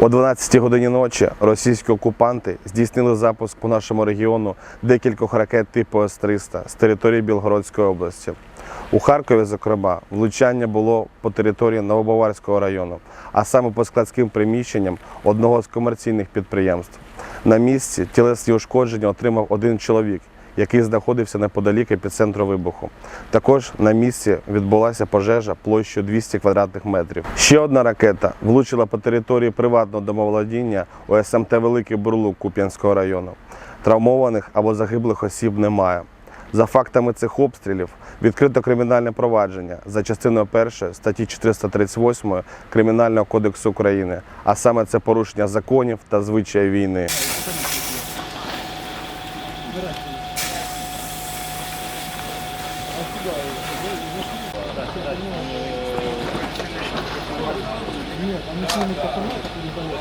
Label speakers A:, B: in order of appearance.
A: О 12 годині ночі російські окупанти здійснили запуск по нашому регіону декількох ракет типу С-300 з території Білгородської області. У Харкові, зокрема, влучання було по території Новобаварського району, а саме по складським приміщенням одного з комерційних підприємств. На місці тілесні ушкодження отримав один чоловік, який знаходився неподалік епіцентру вибуху. Також на місці відбулася пожежа площею 200 квадратних метрів. Ще одна ракета влучила по території приватного домоволодіння у СМТ Великий Бурлук Куп'янського району. Травмованих або загиблих осіб немає. За фактами цих обстрілів відкрито кримінальне провадження за частиною 1 статті 438 Кримінального кодексу України, а саме це порушення законів та звичаїв війни. Нет, он ничего не покрывает, так не дает.